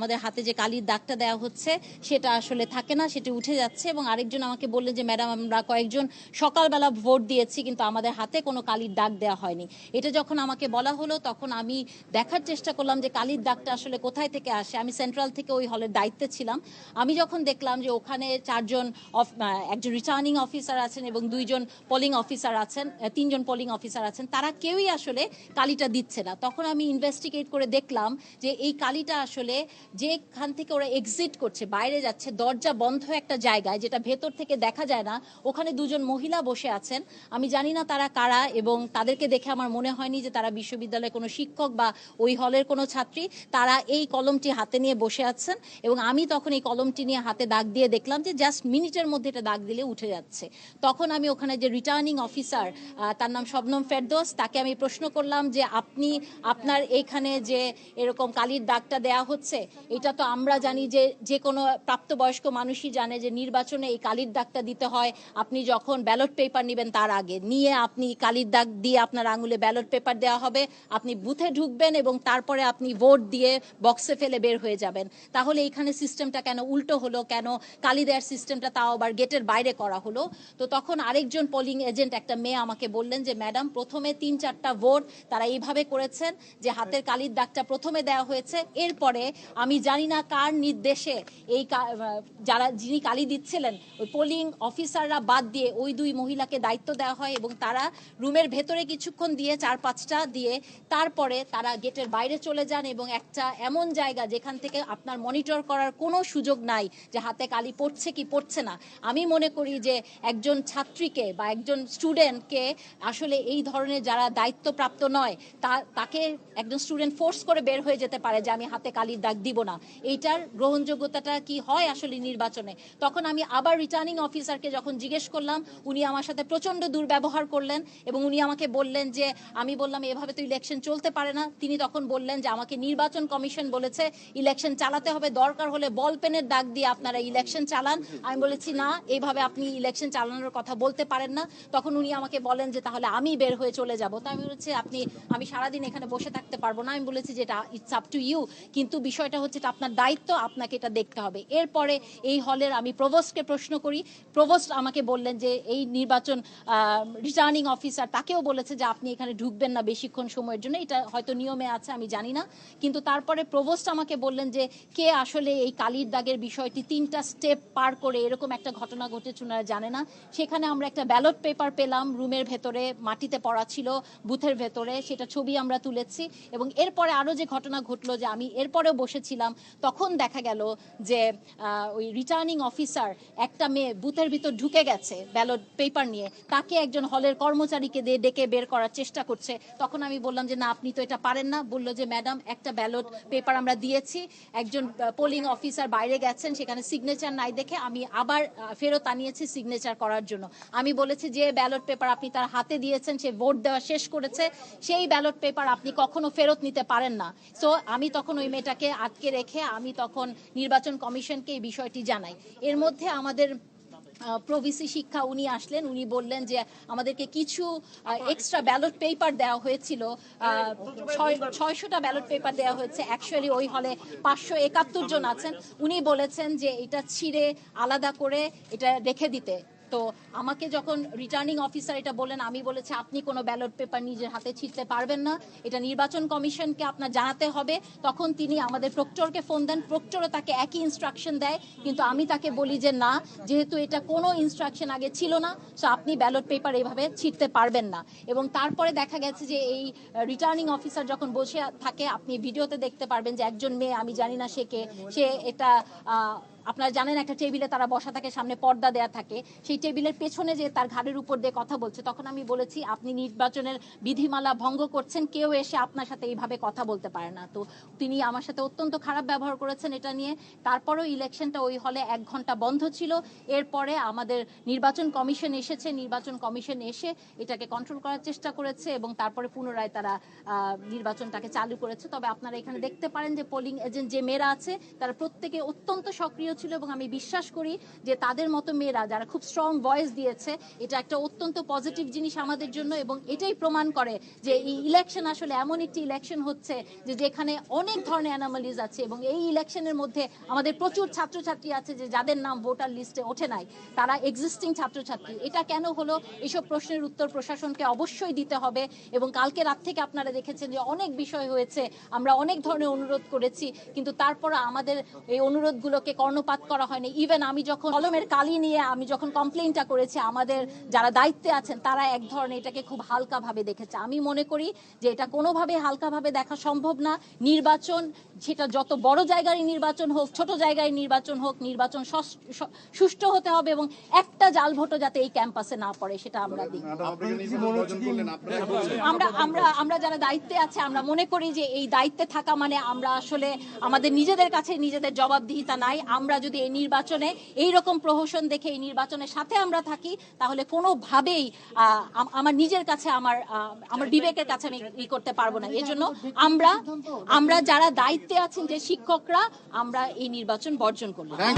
আমাদের হাতে যে কালির দাগটা দেওয়া হচ্ছে, সেটা আসলে থাকে না, সেটা উঠে যাচ্ছে এবং আরেকজন আমাকে বললেন যে, ম্যাডাম, আমরা কয়েকজন সকালবেলা ভোট দিয়েছি, কিন্তু আমাদের হাতে কোনো কালির দাগ দেওয়া হয়নি। এটা যখন আমাকে বলা হলো, তখন আমি দেখার চেষ্টা করলাম যে, কালির দাগটা আসলে কোথায় থেকে আসে? আমি সেন্ট্রাল থেকে ওই হলের দায়িত্বে ছিলাম। আমি যখন দেখলাম যে, ওখানে চারজন একজন রিটার্নিং অফিসার আছেন এবং দুইজন পোলিং অফিসার আছেন তিনজন পোলিং অফিসার আছেন, তারা কেউই আসলে কালিটা দিচ্ছে না। তখন আমি ইনভেস্টিগেট করে দেখলাম যে, এই কালিটা আসলে যেখান থেকে ওরা এক্সিট করছে, বাইরে যাচ্ছে, দরজা বন্ধ একটা জায়গায় যেটা ভেতর থেকে দেখা যায় না, ওখানে দুজন মহিলা বসে আছেন। আমি জানি না তারা কারা এবং তাদেরকে দেখে আমার মনে হয়নি যে তারা বিশ্ববিদ্যালয়ের কোনো শিক্ষক বা ওই হলের কোনো ছাত্রী। তারা এই কলমটি হাতে নিয়ে বসে আছেন এবং আমি তখন এই কলমটি নিয়ে হাতে দাগ দিয়ে দেখলাম যে জাস্ট মিনিটের মধ্যে এটা দাগ দিলে উঠে যাচ্ছে। তখন আমি ওখানে যে রিটার্নিং অফিসার তার নাম শবনম ফেরদোস, তাকে আমি প্রশ্ন করলাম যে আপনি আপনার এইখানে যে এরকম কালির দাগটা দেয়া হচ্ছে এটা তো আমরা জানি যে যে কোনো প্রাপ্তবয়স্ক মানুষই জানে যে নির্বাচনে এই কালির দাগটা দিতে হয়। আপনি যখন ব্যালট পেপার নেবেন তার আগে নিয়ে আপনি কালির দাগ দিয়ে আপনার আঙুলে ব্যালট পেপার দেওয়া হবে। আপনি বুথে ঢুকবেন এবং তারপরে আপনি ভোট দিয়ে বক্সে ফেলে বের হয়ে যাবেন। তাহলে এইখানে সিস্টেমটা কেন উল্টো হলো? কেন কালি দেওয়ার সিস্টেমটা তাও আবার গেটের বাইরে করা হলো? তো তখন আরেকজন পোলিং এজেন্ট একটা মেয়ে আমাকে বললেন যে, ম্যাডাম, প্রথমে তিন চারটা ভোট তারা এইভাবে করেছেন যে হাতের কালির দাগটা প্রথমে দেওয়া হয়েছে। এরপরে আমি জানি না কার নির্দেশে এই যারা যিনি কালি দিচ্ছিলেন, ওই পোলিং অফিসাররা বাদ দিয়ে ওই দুই মহিলাকে দায়িত্ব দেওয়া হয় এবং তারা রুমের ভেতরে কিছুক্ষণ দিয়ে চার পাঁচটা দিয়ে তারপরে তারা গেটের বাইরে চলে যান এবং একটা এমন জায়গা যেখান থেকে আপনার মনিটর করার কোনো সুযোগ নাই যে হাতে কালি পড়ছে কি পড়ছে না। আমি মনে করি যে একজন ছাত্রীকে বা একজন স্টুডেন্টকে আসলে এই ধরনের যারা দায়িত্বপ্রাপ্ত নয়, তা তাকে একজন স্টুডেন্ট ফোর্স করে বের হয়ে যেতে পারে যে আমি হাতে কালির দাগ দিব না। এইটার গ্রহণযোগ্যতাটা কি হয় আসলে নির্বাচনে? তখন আমি আবার রিটার্নিং অফিসারকে যখন জিজ্ঞেস করলাম, উনি আমার সাথে প্রচণ্ড দুর্ব্যবহার করলেন এবং উনি আমাকে বললেন যে, আমি বললাম, এভাবে তো ইলেকশন চলতে পারে না। তিনি তখন বললেন যে, আমাকে নির্বাচন কমিশন বলেছে ইলেকশন চালাতে হবে। দরকার হলে বল পেনের দাগ দিয়ে আপনারা ইলেকশন চালান। আমি বলেছি, না এইভাবে আপনি ইলেকশন চালানোর কথা বলতে পারেন না। তখন উনি আমাকে বলেন যে, তাহলে আমি বের হয়ে চলে যাব। তো আমি বলেছি, আপনি, আমি সারাদিন এখানে বসে থাকতে পারব না। আমি বলেছি যে, এটা ইটস আপ টু ইউ কিন্তু বিষয়টা এটা আপনার দায়িত্ব, আপনাকে এটা দেখতে হবে। এরপরে এই হলের আমি প্রভোস্টকে প্রশ্ন করি। প্রভোস্ট আমাকে বললেন যে, এই নির্বাচন রিটার্নিং অফিসার তাকেও বলেছে যে, আপনি এখানে ঢুকবেন না বেশিক্ষণ সময়ের জন্য। এটা হয়তো নিয়মে আছে, আমি জানি না। কিন্তু তারপরে প্রভোস্ট আমাকে বললেন যে, কে আসলে এই কালির দাগের বিষয়টি তিনটা স্টেপ পার করে এরকম একটা ঘটনা ঘটেছে ওনারা জানে না। সেখানে আমরা একটা ব্যালট পেপার পেলাম, রুমের ভেতরে মাটিতে পড়া ছিল, বুথের ভেতরে, সেটা ছবি আমরা তুলেছি। এবং এরপরে আরও যে ঘটনা ঘটলো যে, আমি এরপরেও বসেছিলাম তখন দেখা গেল যে ওই রিটার্নিং অফিসার একটা মেয়ে বুথের ভিতর ঢুকে গেছে ব্যালট পেপার নিয়ে। তাকে একজন হলের কর্মচারীকে দিয়ে ডেকে বের করার চেষ্টা করছে। তখন আমি বললাম যে, না, আপনি তো এটা পারেন না। বলল যে, ম্যাডাম, একটা ব্যালট পেপার আমরা দিয়েছি। একজন পোলিং অফিসার বাইরে গেছেন, সেখানে সিগনেচার নাই দেখে আমি আবার ফেরত আনিয়েছি সিগনেচার করার জন্য। আমি বলেছি যে ব্যালট পেপার আপনি তার হাতে দিয়েছেন, সে ভোট দেওয়া শেষ করেছে। সেই ব্যালট পেপার আপনি কখনো ফেরত নিতে পারেন না। সো আমি তখন ওই মেয়েটাকে আটকে রেখে আমি তখন নির্বাচন কমিশনকে এই বিষয়টি জানাই। এর মধ্যে আমাদের প্রভিসি শিক্ষা উনি আসলেন। উনি বললেন যে আমাদেরকে কিছু এক্সট্রা ব্যালট পেপার দেওয়া হয়েছিল। ছয়শোটা ব্যালট পেপার দেওয়া হয়েছে। অ্যাকচুয়ালি ওই হলে পাঁচশো একাত্তর জন আছেন। উনি বলেছেন যে এটা ছিঁড়ে আলাদা করে এটা রেখে দিতে। তো আমাকে যখন রিটার্নিং অফিসার এটা বললেন, আমি বলেছি, আপনি কোনো ব্যালট পেপার নিজের হাতে ছিঁড়তে পারবেন না। এটা নির্বাচন কমিশনকে আপনার জানাতে হবে। তখন তিনি আমাদের প্রক্টরকে ফোন দেন। প্রক্টরও তাকে একই ইনস্ট্রাকশন দেয়, কিন্তু আমি তাকে বলি যে, না, যেহেতু এটা কোনো ইনস্ট্রাকশন আগে ছিল না সো আপনি ব্যালট পেপার এইভাবে ছিঁড়তে পারবেন না। এবং তারপরে দেখা গেছে যে, এই রিটার্নিং অফিসার যখন বসে থাকে, আপনি ভিডিওতে দেখতে পারবেন যে, একজন মেয়ে, আমি জানি না সে কে, সে এটা আপনারা জানেন একটা টেবিলে তারা বসা থাকে, সামনে পর্দা দেয়া থাকে। সেই টেবিলের পেছনে যে তার ঘাড়ের উপর দিয়ে কথা বলছে, তখন আমি বলেছি, আপনি নির্বাচনের বিধিমালা ভঙ্গ করছেন, কেউ এসে আপনার সাথে এইভাবে কথা বলতে পারে না। তো তিনি আমার সাথে অত্যন্ত খারাপ ব্যবহার করেছেন এটা নিয়ে। তারপরেও ইলেকশনটা ওই হলে এক ঘণ্টা বন্ধ ছিল। এরপরে আমাদের নির্বাচন কমিশন এসেছে। নির্বাচন কমিশন এসে এটাকে কন্ট্রোল করার চেষ্টা করেছে এবং তারপরে পুনরায় তারা নির্বাচনটাকে চালু করেছে। তবে আপনারা এখানে দেখতে পারেন যে পোলিং এজেন্ট যে মেয়েরা আছে, তারা প্রত্যেকে অত্যন্ত সক্রিয় প্রিয় ছিল এবং আমি বিশ্বাস করি যে তাদের মতো মেয়েরা যারা খুব স্ট্রং ভয়েস দিয়েছে, এটা একটা অত্যন্ত পজিটিভ জিনিস আমাদের জন্য এবং এটাই প্রমাণ করে যে এই ইলেকশন আসলে এমন একটি ইলেকশন হচ্ছে যে যেখানে অনেক ধরনের অ্যানামালিজ আছে এবং এই ইলেকশনের মধ্যে আমাদের প্রচুর ছাত্রছাত্রী আছে যে যাদের নাম ভোটার লিস্টে ওঠে নাই, তারা এক্সিস্টিং ছাত্রছাত্রী। এটা কেন হলো? এসব প্রশ্নের উত্তর প্রশাসনকে অবশ্যই দিতে হবে এবং কালকে রাত থেকে আপনারা দেখেছেন যে অনেক বিষয় হয়েছে, আমরা অনেক ধরনের অনুরোধ করেছি, কিন্তু তারপর আমাদের এই অনুরোধগুলোকে কর্ণপাত করা হয়নি। ইভেন আমি যখন কলমের কালি নিয়ে আমি যখন কমপ্লেনটা করেছি আমাদের যারা দায়িত্বে আছেন তারা এক ধরনের এটাকে খুব হালকাভাবে দেখেছে। আমি মনে করি যে এটা কোনোভাবে হালকাভাবে দেখা সম্ভব না। নির্বাচন সেটা যত বড় জায়গায় নির্বাচন হোক ছোট জায়গায় নির্বাচন হোক নির্বাচন সুষ্ঠু হতে হবে এবং একটা জাল ভোটও যাতে এই ক্যাম্পাসে না পড়ে সেটা আমরা দিই। আমরা আমরা আমরা যারা দায়িত্বে আছে আমরা মনে করি যে এই দায়িত্বে থাকা মানে আমরা আসলে আমাদের নিজেদের কাছে নিজেদের জবাবদিহিতা নাই। আমরা যদি এই নির্বাচনে এই রকম প্রহসন দেখে এই নির্বাচনের সাথে আমরা থাকি, তাহলে কোনোভাবেই আমার নিজের কাছে আমার আমার বিবেকের কাছে আমি ই করতে পারব না। এই জন্য আমরা আমরা যারা দায়িত্বে আছেন যে শিক্ষকরা, আমরা এই নির্বাচন বর্জন করলাম